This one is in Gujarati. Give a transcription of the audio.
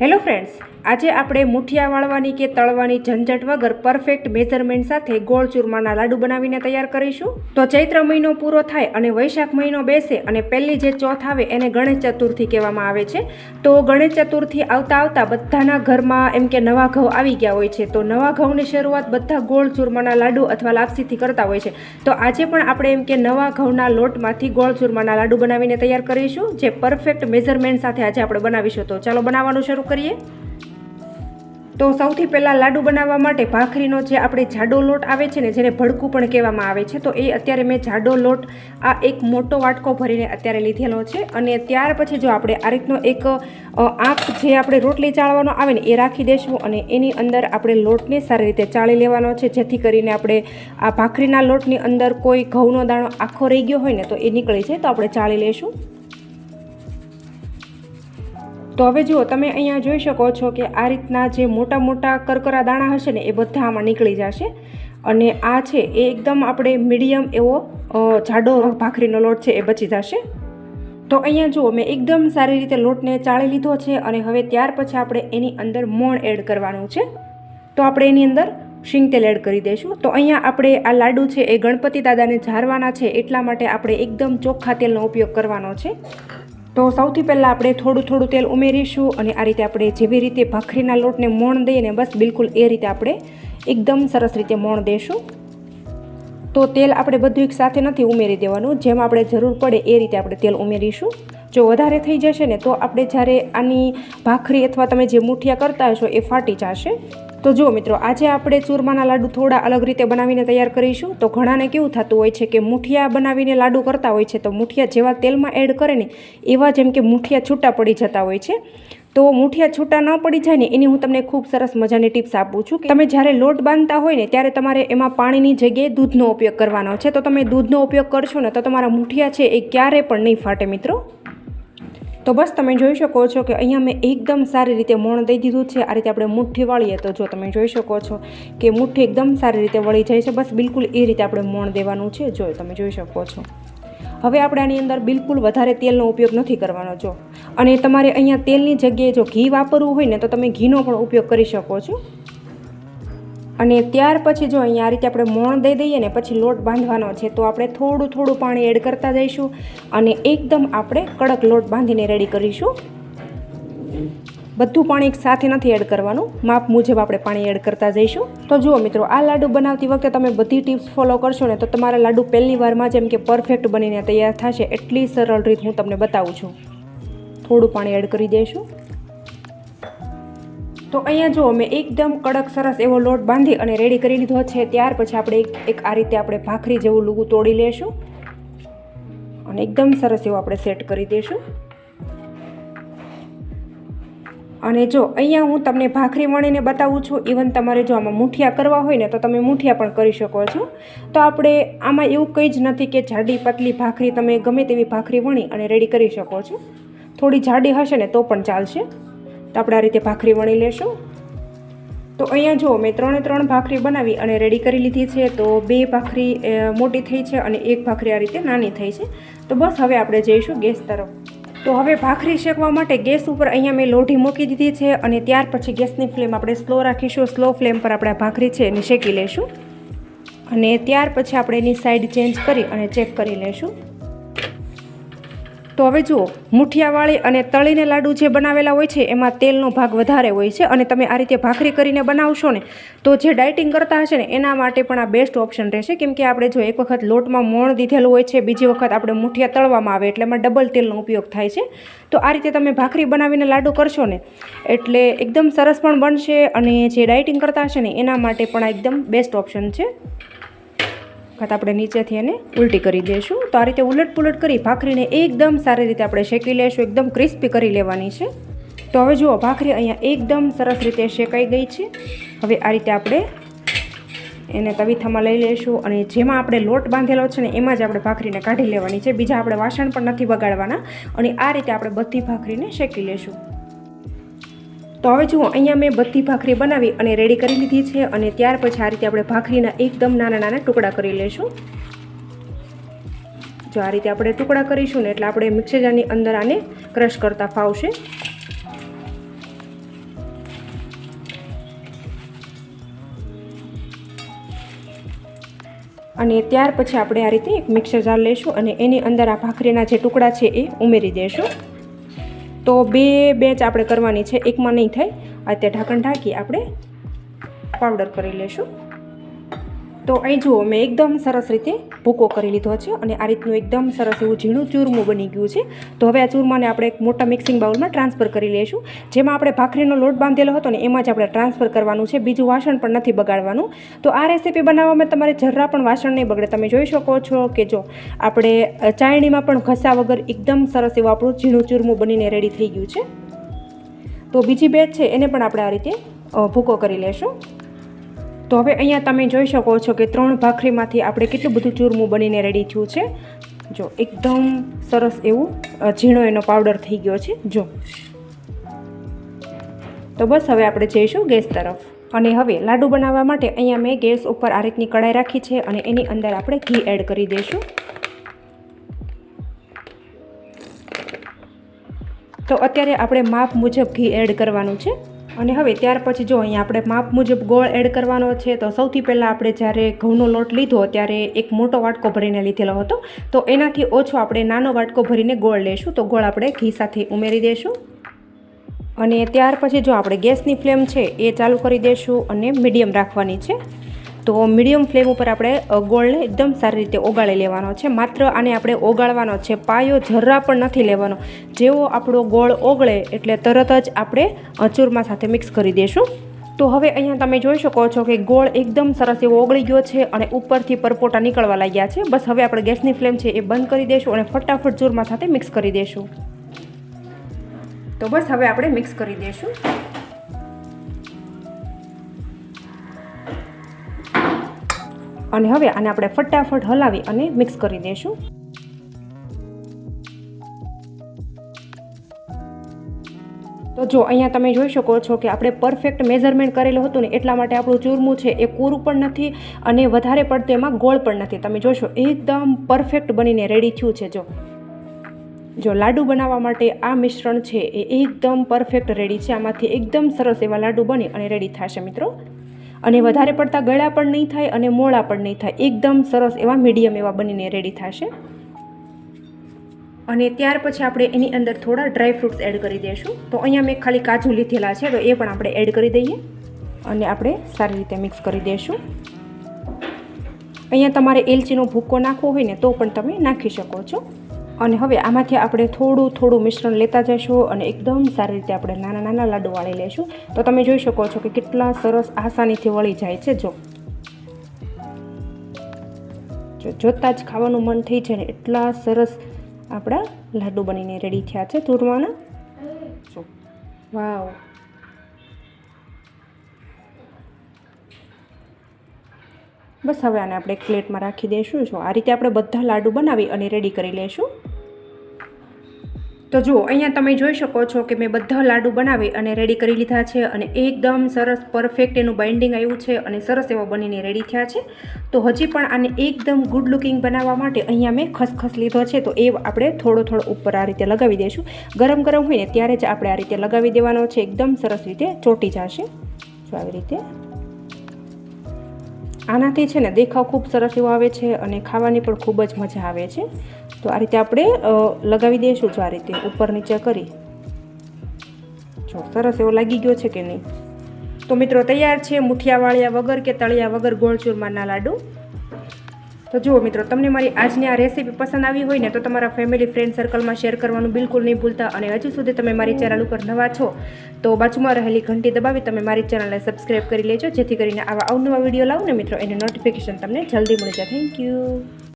હેલો ફ્રેન્ડ્સ, આજે આપણે મુઠિયા વાળવાની કે તળવાની ઝંઝટ વગર પરફેક્ટ મેઝરમેન્ટ સાથે ગોળ ચૂરમાના લાડુ બનાવીને તૈયાર કરીશું. તો ચૈત્ર મહિનો પૂરો થાય અને વૈશાખ મહિનો બેસે અને પહેલી જે ચોથ આવે એને ગણેશ ચતુર્થી કહેવામાં આવે છે. તો ગણેશ ચતુર્થી આવતા આવતા બધાના ઘરમાં એમ કે નવા ઘઉં આવી ગયા હોય છે. તો નવા ઘઉંની શરૂઆત બધા ગોળ ચૂરમાના લાડુ અથવા લાપસીથી કરતા હોય છે. તો આજે પણ આપણે એમ કે નવા ઘઉંના લોટમાંથી ગોળ ચૂરમાના લાડુ બનાવીને તૈયાર કરીશું, જે પરફેક્ટ મેઝરમેન્ટ સાથે આજે આપણે બનાવીશું. તો ચાલો બનાવવાનું શરૂ કરીએ? તો સૌથી પહેલાં લાડુ બનાવવા માટે ભાખરીનો જે આપણે જાડો લોટ આવે છે ને, જેને ભડકું પણ કહેવામાં આવે છે, તો એ અત્યારે મેં જાડો લોટ આ એક મોટો વાટકો ભરીને અત્યારે લીધેલો છે. અને ત્યાર પછી જો આપણે આ રીતનો એક આંખ જે આપણે રોટલી ચાળવાનો આવે ને, એ રાખી દઈશું અને એની અંદર આપણે લોટને સારી રીતે ચાળી લેવાનો છે. જેથી કરીને આપણે આ ભાખરીના લોટની અંદર કોઈ ઘઉંનો દાણો આખો રહી ગયો હોય ને, તો એ નીકળી જાય. તો આપણે ચાળી લઈશું તો હવે જુઓ, તમે અહીંયા જોઈ શકો છો કે આ રીતના જે મોટા મોટા કરકરા દાણા હશે ને, એ બધા આમાં નીકળી જશે. અને આ છે, એ એકદમ આપણે મીડિયમ એવો જાડો ભાખરીનો લોટ છે, એ બચી જશે. તો અહીંયા જુઓ, મેં એકદમ સારી રીતે લોટને ચાળી લીધો છે અને હવે ત્યાર પછી આપણે એની અંદર મોણ એડ કરવાનું છે. તો આપણે એની અંદર શીંગ તેલ એડ કરી દઈશું. તો અહીંયા આપણે આ લાડુ છે, એ ગણપતિ દાદાને ઝારવાના છે, એટલા માટે આપણે એકદમ ચોખ્ખા તેલનો ઉપયોગ કરવાનો છે. તો સૌથી પહેલાં આપણે થોડું થોડું તેલ ઉમેરીશું અને આ રીતે આપણે જેવી રીતે ભાખરીના લોટને મોણ દઈએ ને બસ બિલકુલ એ રીતે આપણે એકદમ સરસ રીતે મોણ દઈશું તો તેલ આપણે બધું એક સાથે નથી ઉમેરી દેવાનું, જેમ આપણે જરૂર પડે એ રીતે આપણે તેલ ઉમેરીશું. જો વધારે થઈ જશે ને તો આપણે જ્યારે આની ભાખરી અથવા તમે જે મુઠિયા કરતા હશો એ ફાટી જશે. તો જુઓ મિત્રો, આજે આપણે ચૂરમાના લાડુ થોડા અલગ રીતે બનાવીને તૈયાર કરીશું. તો ઘણાને કેવું થતું હોય છે કે મુઠિયા બનાવીને લાડુ કરતા હોય છે, તો મુઠિયા જેવા તેલમાં એડ કરે ને, એવા જેમ કે મુઠિયા છૂટા પડી જતા હોય છે. તો મુઠિયા છૂટા ન પડી જાય ને, એની હું તમને ખૂબ સરસ મજાની ટિપ્સ આપું છું કે તમે જ્યારે લોટ બાંધતા હોય ને, ત્યારે તમારે એમાં પાણીની જગ્યાએ દૂધનો ઉપયોગ કરવાનો છે. તો તમે દૂધનો ઉપયોગ કરશો ને, તો તમારા મુઠિયા છે એ ક્યારે પણ નહીં ફાટે મિત્રો. તો બસ તમે જોઈ શકો છો કે અહીંયા મેં એકદમ સારી રીતે મોણ દઈ દીધું છે. આ રીતે આપણે મુઠ્ઠી વાળીએ તો જો તમે જોઈ શકો છો કે મુઠ્ઠી એકદમ સારી રીતે વળી જાય છે. બસ બિલકુલ એ રીતે આપણે મોણ દેવાનું છે. જો તમે જોઈ શકો છો. હવે આપણે આની અંદર બિલકુલ વધારે તેલનો ઉપયોગ નથી કરવાનો. જો અને તમારે અહીંયા તેલની જગ્યાએ જો ઘી વાપરવું હોય ને તો તમે ઘીનો પણ ઉપયોગ કરી શકો છો. અને ત્યાર પછી જો અહીંયા આ રીતે આપણે મોણ દઈ દઈએ ને, પછી લોટ બાંધવાનો છે, તો આપણે થોડું થોડું પાણી એડ કરતા જઈશું અને એકદમ આપણે કડક લોટ બાંધીને રેડી કરીશું. બધું પાણી સાથે નથી એડ કરવાનું, માપ મુજબ આપણે પાણી એડ કરતા જઈશું. તો જુઓ મિત્રો, આ લાડુ બનાવતી વખતે તમે બધી ટિપ્સ ફોલો કરશો ને, તો તમારા લાડુ પહેલી વારમાં જેમ કે પરફેક્ટ બનીને તૈયાર થશે, એટલી સરળ રીત હું તમને બતાવું છું. થોડું પાણી એડ કરી દઈશું. તો અહીંયા જો મેં એકદમ કડક સરસ એવો લોટ બાંધી અને રેડી કરી લીધો છે, ત્યાર પછી આપણે એક આ રીતે આપણે ભાખરી જેવું લૂગું તોડી લેશું અને એકદમ સરસ એવું આપણે સેટ કરી દઈશું અને જો અહીંયા હું તમને ભાખરી વણીને બતાવું છું ઇવન તમારે જો આમાં મૂઠિયા કરવા હોય ને, તો તમે મૂઠિયા પણ કરી શકો છો. તો આપણે આમાં એવું કંઈ જ નથી કે જાડી પતલી ભાખરી તમે ગમે તેવી ભાખરી વણી અને રેડી કરી શકો છો. થોડી જાડી હશે ને તો પણ ચાલશે. તો આપણે આ રીતે ભાખરી વણી લેશું. તો અહીંયા જો મેં ત્રણે ત્રણ ભાખરી બનાવી અને રેડી કરી લીધી છે, તો બે ભાખરી મોટી થઈ છે અને એક ભાખરી આ રીતે નાની થઈ છે. તો બસ હવે આપણે જઈશું ગેસ તરફ. તો હવે ભાખરી શેકવા માટે ગેસ ઉપર અહીંયા મેં લોઢી મૂકી દીધી છે અને ત્યાર પછી ગેસની ફ્લેમ આપણે સ્લો રાખીશું. સ્લો ફ્લેમ પર આપણે ભાખરી છે એને શેકી લઈશું અને ત્યાર પછી આપણે એની સાઈડ ચેન્જ કરી અને ચેક કરી લઈશું તો હવે જુઓ, મુઠિયાવાળી અને તળીને લાડુ જે બનાવેલા હોય છે, એમાં તેલનો ભાગ વધારે હોય છે અને તમે આ રીતે ભાખરી કરીને બનાવશો ને, તો જે ડાયટિંગ કરતા હશે ને, એના માટે પણ આ બેસ્ટ ઓપ્શન રહેશે. કેમ કે આપણે જો એક વખત લોટમાં મોણ દીધેલું હોય છે, બીજી વખત આપણે મુઠિયા તળવામાં આવે, એટલે એમાં ડબલ તેલનો ઉપયોગ થાય છે. તો આ રીતે તમે ભાખરી બનાવીને લાડુ કરશો ને, એટલે એકદમ સરસ પણ બનશે અને જે ડાયટિંગ કરતા હશે ને, એના માટે પણ આ એકદમ બેસ્ટ ઓપ્શન છે. વખત આપણે નીચેથી એને ઉલટી કરી દઈશું. તો આ રીતે ઉલટ પુલટ કરી ભાખરીને એકદમ સારી રીતે આપણે શેકી લઈશું એકદમ ક્રિસ્પી કરી લેવાની છે. તો હવે જુઓ, ભાખરી અહીંયા એકદમ સરસ રીતે શેકાઈ ગઈ છે. હવે આ રીતે આપણે એને તવીથામાં લઈ લઈશું અને જેમાં આપણે લોટ બાંધેલો છે ને, એમાં જ આપણે ભાખરીને કાઢી લેવાની છે. બીજા આપણે વાસણ પણ નથી બગાડવાના. અને આ રીતે આપણે બધી ભાખરીને શેકી લઈશું તો હવે જુઓ અહીંયા મેં બધી ભાખરી બનાવી અને રેડી કરી લીધી છે અને ત્યાર પછી આ રીતે આપણે ભાખરીના એકદમ નાના નાના ટુકડા કરી લઈશું જો આ રીતે આપણે ટુકડા કરીશું ને એટલે આપણે મિક્સર જારની અંદર આને ક્રશ કરતા ફાવશે. અને ત્યાર પછી આપણે આ રીતે એક મિક્સર જાર લઈશું અને એની અંદર આ ભાખરીના જે ટુકડા છે એ ઉમેરી દઈશું તો બે બેચ આપણે કરવાની છે. એકમાં નહીં થાય. આ તે ઢાંકણ ઢાંકી આપણે પાવડર કરી લેશું. તો અહીં જુઓ, મેં એકદમ સરસ રીતે ભૂકો કરી લીધો છે અને આ રીતનું એકદમ સરસ એવું ઝીણું ચૂરમું બની ગયું છે. તો હવે આ ચૂરમાને આપણે એક મોટા મિક્સિંગ બાઉલમાં ટ્રાન્સફર કરી લઈશું. જેમાં આપણે ભાખરીનો લોટ બાંધેલો હતો ને એમાં જ આપણે ટ્રાન્સફર કરવાનું છે. બીજું વાસણ પણ નથી બગાડવાનું. તો આ રેસીપી બનાવવામાં તમારે જરા પણ વાસણ નહીં બગડે. તમે જોઈ શકો છો કે જો આપણે ચાયણીમાં પણ ઘસા વગર એકદમ સરસ એવું આપણું ઝીણું ચૂરમું બનીને રેડી થઈ ગયું છે. તો બીજી બેચ છે, એને પણ આપણે આ રીતે ભૂકો કરી લેશું તો હવે અહીંયા તમે જોઈ શકો છો કે ત્રણ ભાખરીમાંથી આપણે કેટલું બધું ચૂરમું બનીને રેડી થયું છે. જો, એકદમ સરસ એવું ઝીણો એનો પાવડર થઈ ગયો છે. જો. તો બસ હવે આપણે જઈશું ગેસ તરફ. અને હવે લાડુ બનાવવા માટે અહીંયા મેં ગેસ ઉપર આ રીતની કઢાઈ રાખી છે અને એની અંદર આપણે ઘી એડ કરી દઈશું. તો અત્યારે આપણે માપ મુજબ ઘી એડ કરવાનું છે. અને હવે ત્યાર પછી જો અહીંયા આપણે માપ મુજબ ગોળ એડ કરવાનો છે, તો સૌથી પહેલાં આપણે જ્યારે ઘઉંનો લોટ લીધો ત્યારે એક મોટો વાટકો ભરીને લીધેલો હતો. તો એનાથી ઓછો આપણે નાનો વાટકો ભરીને ગોળ લઈશું તો ગોળ આપણે ઘી સાથે ઉમેરી દઈશું અને ત્યાર પછી જો આપણે ગેસની ફ્લેમ છે એ ચાલુ કરી દઈશું અને મીડિયમ રાખવાની છે. તો મીડિયમ ફ્લેમ ઉપર આપણે ગોળને એકદમ સારી રીતે ઓગાળી લેવાનો છે. માત્ર આને આપણે ઓગાળવાનો છે. પાયો જરા પણ નથી લેવાનો. જેવો આપણો ગોળ ઓગળે એટલે તરત જ આપણે ચૂરમા સાથે મિક્સ કરી દઈશું તો હવે અહીંયા તમે જોઈ શકો છો કે ગોળ એકદમ સરસ એવો ઓગળી ગયો છે અને ઉપરથી પરપોટા નીકળવા લાગ્યા છે. બસ હવે આપણે ગેસની ફ્લેમ છે એ બંધ કરી દઈશું અને ફટાફટ ચૂરમા સાથે મિક્સ કરી દઈશું તો બસ હવે આપણે મિક્સ કરી દઈશું અને હવે આને આપણે ફટાફટ હલાવી અને મિક્સ કરી દઈશું. તો જો અહીંયા તમે જોઈ શકો છો કે આપણે પરફેક્ટ મેઝરમેન્ટ કરેલું હતું ને એટલા માટે આપણું ચૂરમું છે એ કોરું પણ નથી અને વધારે પડતું એમાં ગોળ પણ નથી. તમે જોશો, એકદમ પરફેક્ટ બનીને રેડી થયું છે જો. જો લાડુ બનાવવા માટે આ મિશ્રણ છે એ એકદમ પરફેક્ટ રેડી છે. આમાંથી એકદમ સરસ એવા લાડુ બની અને રેડી થશે મિત્રો. અને વધારે પડતા ગળા પણ નહીં થાય અને મોળા પણ નહીં થાય. એકદમ સરસ એવા મીડિયમ એવા બનીને રેડી થશે. અને ત્યાર પછી આપણે એની અંદર થોડા ડ્રાય ફ્રૂટ્સ એડ કરી દઈશું. તો અહીંયા મેં ખાલી કાજુ લીધેલા છે, તો એ પણ આપણે એડ કરી દઈએ. અને આપણે સારી રીતે મિક્સ કરી દઈશું. અહીંયા તમારે એલચીનો ભૂક્કો નાખવો હોય ને તો પણ તમે નાખી શકો છો. અને હવે આમાંથી આપણે થોડું થોડું મિશ્રણ લેતા જઈશું અને એકદમ સારી રીતે આપણે નાના નાના લાડુ વાળી લઈશું તો તમે જોઈ શકો છો કે કેટલા સરસ આસાનીથી વળી જાય છે, જો. જોતાં જ ખાવાનું મન થઈ જાય ને એટલા સરસ આપણા લાડુ બનીને રેડી થયા છે ધૂરવાના જો. વાવ. બસ હવે આને આપણે એક પ્લેટમાં રાખી દઈશું. જો આ રીતે આપણે બધા લાડુ બનાવી અને રેડી કરી લઈશું. તો જુઓ, અહીંયા તમે જોઈ શકો છો કે મેં બધા લાડુ બનાવી અને રેડી કરી લીધા છે અને એકદમ સરસ પરફેક્ટ એનું બાઇન્ડિંગ આવ્યું છે અને સરસ એવા બનીને રેડી થયા છે. તો હજી પણ આને એકદમ ગુડ લુકિંગ બનાવવા માટે અહીંયા મેં ખસખસ લીધો છે. તો એ આપણે થોડો થોડો ઉપર આ રીતે લગાવી દઈશું. ગરમ ગરમ હોય ને ત્યારે જ આપણે આ રીતે લગાવી દેવાનો છે. એકદમ સરસ રીતે ચોટી જશે. જો આવી રીતે. આનાથી છે ને દેખાવ ખૂબ સરસ એવો આવે છે અને ખાવાની પણ ખૂબ જ મજા આવે છે. તો આ રીતે આપણે લગાવી દઈશું જો આ રીતે ઉપર નીચે કરી. જો સરસ એવો લાગી ગયો છે કે નહીં? તો મિત્રો તૈયાર છે મુઠિયા વાળ્યા વગર કે તળિયા વગર ગોળ ચૂરમાના લાડુ? તો જુઓ મિત્રો, તમને મારી આજની આ રેસીપી પસંદ આવી હોય ને તો તમારા ફેમિલી ફ્રેન્ડ સર્કલમાં શેર કરવાનું બિલકુલ નહીં ભૂલતા અને હજુ સુધી તમે મારી ચેનલ ઉપર નવા છો તો બાજુમાં રહેલી ઘંટી દબાવી તમે મારી ચેનલને સબસ્ક્રાઈબ કરી લેજો, જેથી કરીને આવા અવનવા વીડિયો લાવું ને મિત્રો, એની નોટિફિકેશન તમને જલ્દી મળી જાય. Thank you.